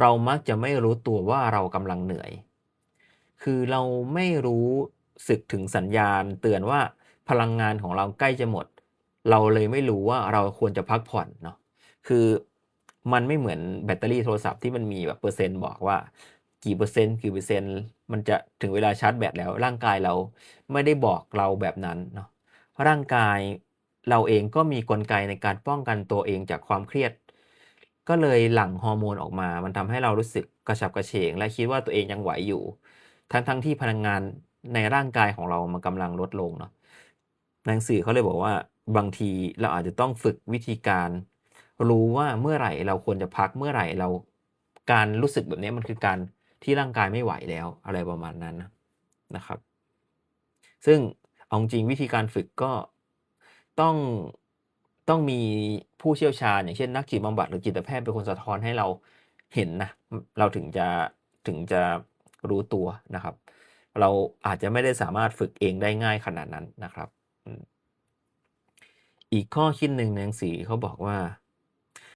เรามักจะไม่รู้ตัวว่าเรากำลังเหนื่อย คือเราไม่รู้สึกถึงสัญญาณเตือนว่าพลังงานของเราใกล้จะหมด เราเลยไม่รู้ว่าเราควรจะพักผ่อนเนาะ คือมันไม่เหมือนแบตเตอรี่โทรศัพท์ที่มันมีแบบเปอร์เซ็นต์บอกว่ากี่เปอร์เซ็นต์กี่เปอร์เซ็นต์มันจะถึงเวลาชาร์จแบตแล้ว ร่างกายเราไม่ได้บอกเราแบบนั้นเนาะร่างกายเราเองก็มีกลไกในการป้องกันตัวเองจากความเครียด ก็เลยหลั่งฮอร์โมนออกมา มันทำให้เรารู้สึกกระฉับกระเฉง และคิดว่าตัวเองยังไหวอยู่ ทั้งๆที่พลังงานในร่างกายของเรามันกำลังลดลงเนาะหนังสือเขาเลยบอกว่าบางทีเราอาจจะต้องฝึกวิธีการ รู้ว่าเมื่อไหร่เราควรจะพักเมื่อไหร่เราการรู้สึกแบบนี้มันคือการที่ร่างกายไม่ไหวแล้วอะไรประมาณนั้นนะนะครับ ซึ่งเอาจริงวิธีการฝึกก็ต้อง ต้องมีผู้เชี่ยวชาญ อย่างเช่นนักจิตบำบัดหรือจิตแพทย์เป็นคนสะท้อนให้เราเห็นนะเราถึงจะถึงจะรู้ตัวนะครับ เราอาจจะไม่ได้สามารถฝึกเองได้ง่ายขนาดนั้นนะครับ อีกข้อคิดหนึ่งในหนังสือเขาบอกว่า